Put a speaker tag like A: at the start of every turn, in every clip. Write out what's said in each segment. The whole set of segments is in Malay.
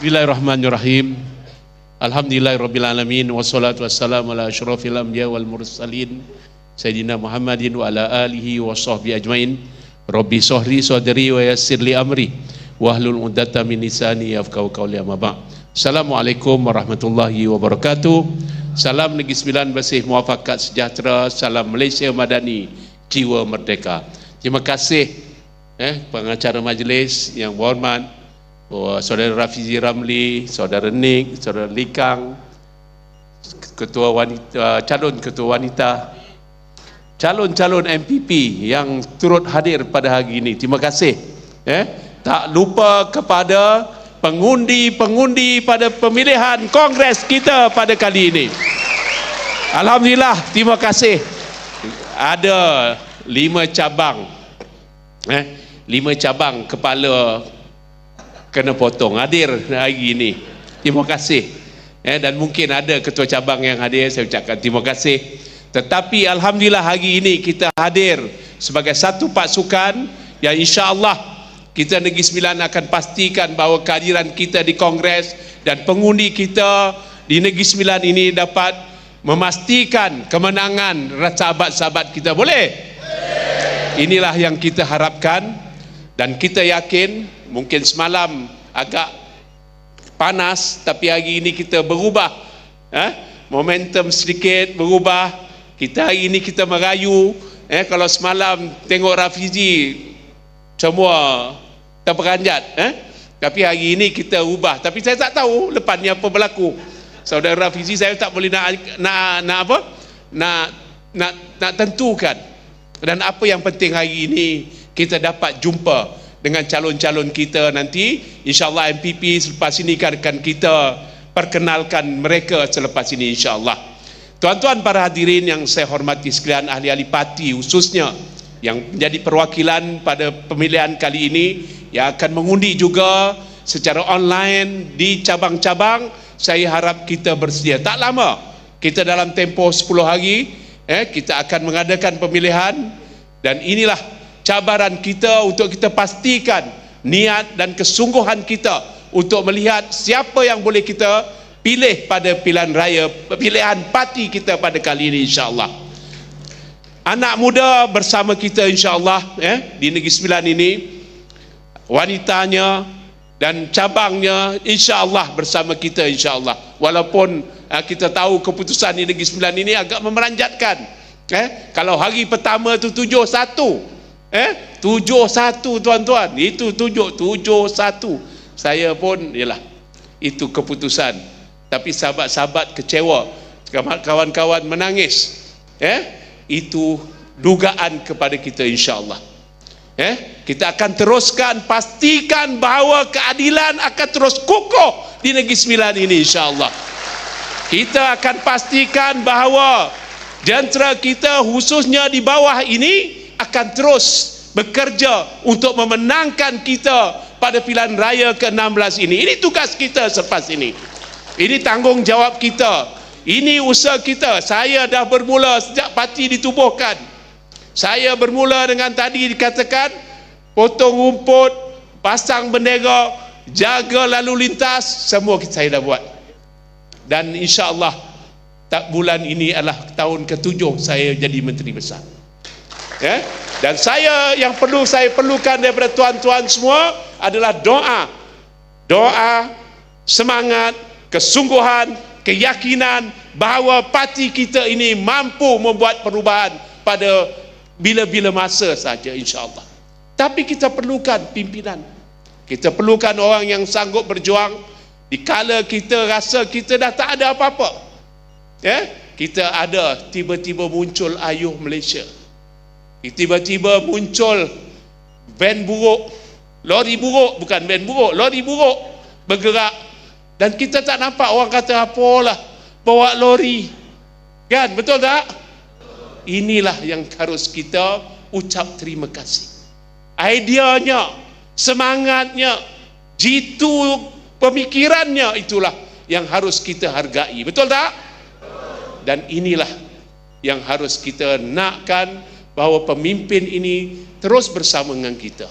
A: Bismillahirrahmanirrahim. Alhamdulillahirabbil wassalatu wassalamu ala asyrafil anbiya wal mursalin sayyidina Muhammadin wa ala alihi wa sahbihi ajmain. Rabbi sahri sadri wa yassir li amri wa hlul 'uqdatam min lisani yafqahu qawli amma. Assalamualaikum warahmatullahi wabarakatuh. Salam Negeri Sembilan bersih muafakat sejahtera. Salam Malaysia Madani jiwa merdeka. Terima kasih eh pengacara majlis yang berhormat Oh, saudara Rafizi Ramli, saudara Nik, saudara Likang, ketua wanita, calon ketua wanita, calon-calon MPP yang turut hadir pada hari ini. Terima kasih. Eh, tak lupa kepada pengundi-pengundi pada pemilihan kongres kita pada kali ini. Alhamdulillah, terima kasih. Ada lima cabang. Eh, lima cabang kepala kena potong. Hadir hari ini. Terima kasih. Eh, dan mungkin ada ketua cabang yang hadir saya ucapkan terima kasih. Tetapi Alhamdulillah hari ini kita hadir sebagai satu pasukan yang insya Allah kita Negeri Sembilan akan pastikan bahawa kehadiran kita di Kongres dan pengundi kita di Negeri Sembilan ini dapat memastikan kemenangan sahabat-sahabat kita. Boleh? inilah yang kita harapkan dan kita yakin mungkin semalam agak panas tapi hari ini kita berubah eh? momentum sedikit berubah kita hari ini kita merayu eh? kalau semalam tengok Rafizi semua terperanjat eh? tapi hari ini kita ubah tapi saya tak tahu lepas ni apa berlaku saudara Rafizi saya tak boleh nak nak, nak apa nak nak nak tentukan dan apa yang penting hari ini kita dapat jumpa dengan calon-calon kita nanti. Insyaallah MPP selepas ini akan kita perkenalkan mereka selepas ini insyaallah tuan-tuan para hadirin yang saya hormati sekalian ahli-ahli parti khususnya yang menjadi perwakilan pada pemilihan kali ini yang akan mengundi juga secara online di cabang-cabang saya harap kita bersedia. Tak lama kita dalam tempoh 10 hari eh kita akan mengadakan pemilihan. Dan inilah cabaran kita untuk kita pastikan niat dan kesungguhan kita untuk melihat siapa yang boleh kita pilih pada pilihan raya pilihan parti kita pada kali ini insyaallah. Anak muda bersama kita insyaallah eh di negeri sembilan ini wanitanya dan cabangnya insyaallah bersama kita insyaallah. Walaupun eh, kita tahu keputusan di negeri sembilan ini agak memeranjatkan eh. Kalau hari pertama tu tujuh satu Eh, tujuh satu tuan-tuan. Itu tujuh, tujuh satu. Saya pun, yalah, itu keputusan. Tapi sahabat-sahabat kecewa. Kawan-kawan menangis. Eh, itu dugaan kepada kita insyaAllah. Eh, kita akan teruskan pastikan bahawa keadilan akan terus kukuh di Negeri Sembilan ini insyaAllah. Kita akan pastikan bahawa jentera kita khususnya di bawah ini akan terus bekerja untuk memenangkan kita pada pilihan raya ke-16 ini. Ini tugas kita selepas ini. Ini tanggungjawab kita. Ini usaha kita. Saya dah bermula sejak parti ditubuhkan. Saya bermula dengan tadi dikatakan potong rumput, pasang bendera, jaga lalu lintas, semua saya dah buat. Dan insya-Allah tak bulan ini adalah tahun ketujuh saya jadi menteri besar ya dan saya yang perlu saya perlukan daripada tuan-tuan semua adalah doa. Doa semangat kesungguhan keyakinan bahawa parti kita ini mampu membuat perubahan pada bila-bila masa saja insyaallah. Tapi kita perlukan pimpinan. Kita perlukan orang yang sanggup berjuang. Dikala kita rasa kita dah tak ada apa-apa ya kita ada tiba-tiba muncul ayuh Malaysia tiba-tiba muncul van buruk. Lori buruk bukan van buruk lori buruk bergerak. Dan kita tak nampak orang kata apalah bawa lori. Kan betul tak? Inilah yang harus kita ucap terima kasih. Ideanya semangatnya jitu pemikirannya itulah yang harus kita hargai. Betul tak? Dan inilah yang harus kita nakkan bahawa pemimpin ini terus bersama dengan kita.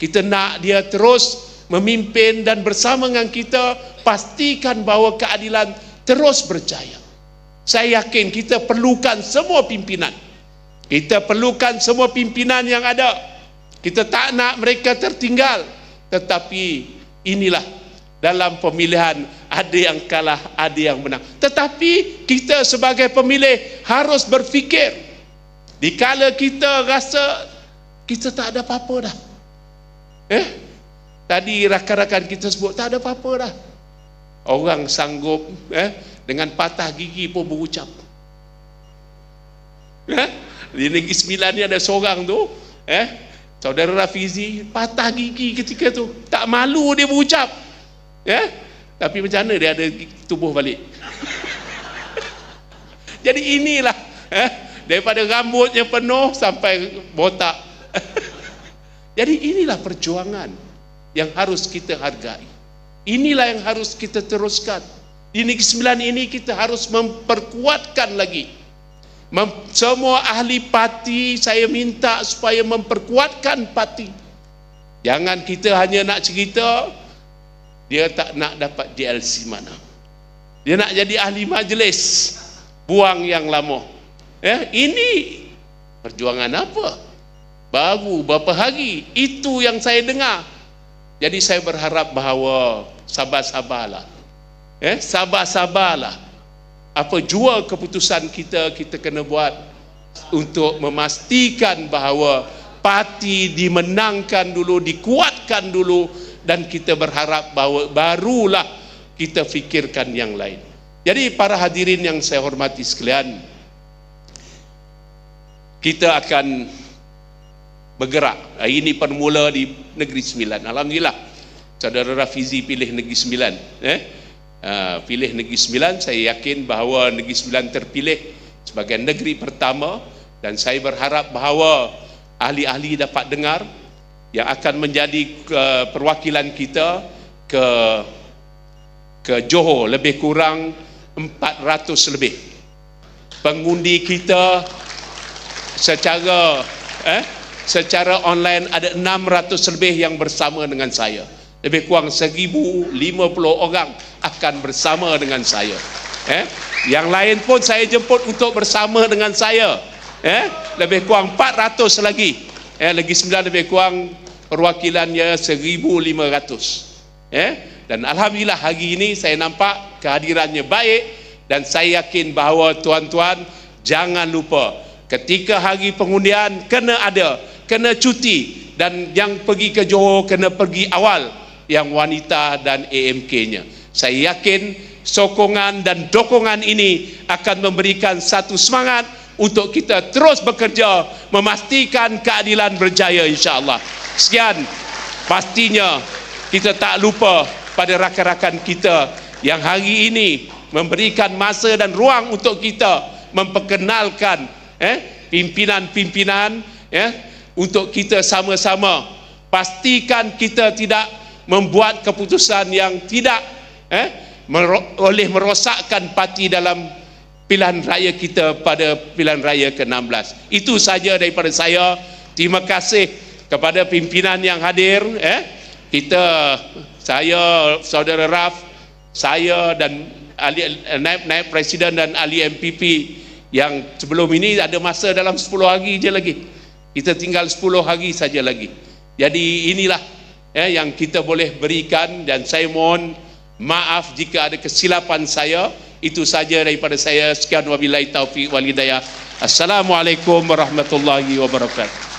A: Kita nak dia terus memimpin dan bersama dengan kita pastikan bahawa keadilan terus berjaya. Saya yakin kita perlukan semua pimpinan. Kita perlukan semua pimpinan yang ada. Kita tak nak mereka tertinggal. Tetapi inilah dalam pemilihan ada yang kalah, ada yang menang. Tetapi kita sebagai pemilih harus berfikir. Dikala kita rasa kita tak ada apa-apa dah. Eh? Tadi rakan-rakan kita sebut tak ada apa-apa dah. Orang sanggup eh dengan patah gigi pun berucap. Eh? Di Negeri Sembilan ni ada seorang tu, eh? Saudara Rafizi patah gigi ketika tu. Tak malu dia berucap. Eh? Tapi macam mana dia ada tubuh balik? Jadi inilah eh? Daripada rambutnya penuh sampai botak. Jadi inilah perjuangan yang harus kita hargai. Inilah yang harus kita teruskan. Di Negeri Sembilan ini kita harus memperkuatkan lagi. Mem semua ahli parti saya minta supaya memperkuatkan parti. Jangan kita hanya nak cerita dia tak nak dapat DLC mana. Dia nak jadi ahli majlis. Buang yang lama. Eh, ini perjuangan apa? Baru berapa hari? Itu yang saya dengar. Jadi saya berharap bahawa sabar-sabarlah. Eh, sabar-sabarlah. Apa jua keputusan kita kita kena buat untuk memastikan bahawa parti dimenangkan dulu, dikuatkan dulu dan kita berharap bahawa barulah kita fikirkan yang lain. Jadi para hadirin yang saya hormati sekalian, kita akan bergerak. Hari ini permula di Negeri Sembilan. Alhamdulillah. Saudara Rafizi pilih Negeri Sembilan. Eh? Uh, pilih Negeri Sembilan. Saya yakin bahawa Negeri Sembilan terpilih sebagai negeri pertama dan saya berharap bahawa ahli-ahli dapat dengar yang akan menjadi uh, perwakilan kita ke ke Johor lebih kurang 400 lebih. Pengundi kita secara eh secara online ada 600 lebih yang bersama dengan saya. Lebih kurang 1050 orang akan bersama dengan saya. Eh? Yang lain pun saya jemput untuk bersama dengan saya. Eh? Lebih kurang 400 lagi. Eh? Lagi 9 lebih kurang perwakilannya 1500. Eh? Dan Alhamdulillah hari ini saya nampak kehadirannya baik dan saya yakin bahawa tuan-tuan jangan lupa ketika hari pengundian kena ada kena cuti dan yang pergi ke Johor kena pergi awal yang wanita dan AMK-nya. Saya yakin sokongan dan dokongan ini akan memberikan satu semangat untuk kita terus bekerja memastikan keadilan berjaya insya-Allah. Sekian pastinya kita tak lupa pada rakan-rakan kita yang hari ini memberikan masa dan ruang untuk kita memperkenalkan eh? Pimpinan-pimpinan eh? Untuk kita sama-sama. Pastikan kita tidak membuat keputusan yang tidak eh? Oleh merosakkan parti dalam pilihan raya kita pada pilihan raya ke-16. Itu saja daripada saya. Terima kasih kepada pimpinan yang hadir eh? Kita saya saudara Raf saya dan ahli naib naib presiden dan ahli MPP yang sebelum ini ada masa dalam 10 hari je lagi. Kita tinggal 10 hari saja lagi. Jadi inilah ya, yang kita boleh berikan. Dan saya mohon maaf jika ada kesilapan saya. Itu saja daripada saya. Sekian wabillahi taufiq walhidayah assalamualaikum warahmatullahi wabarakatuh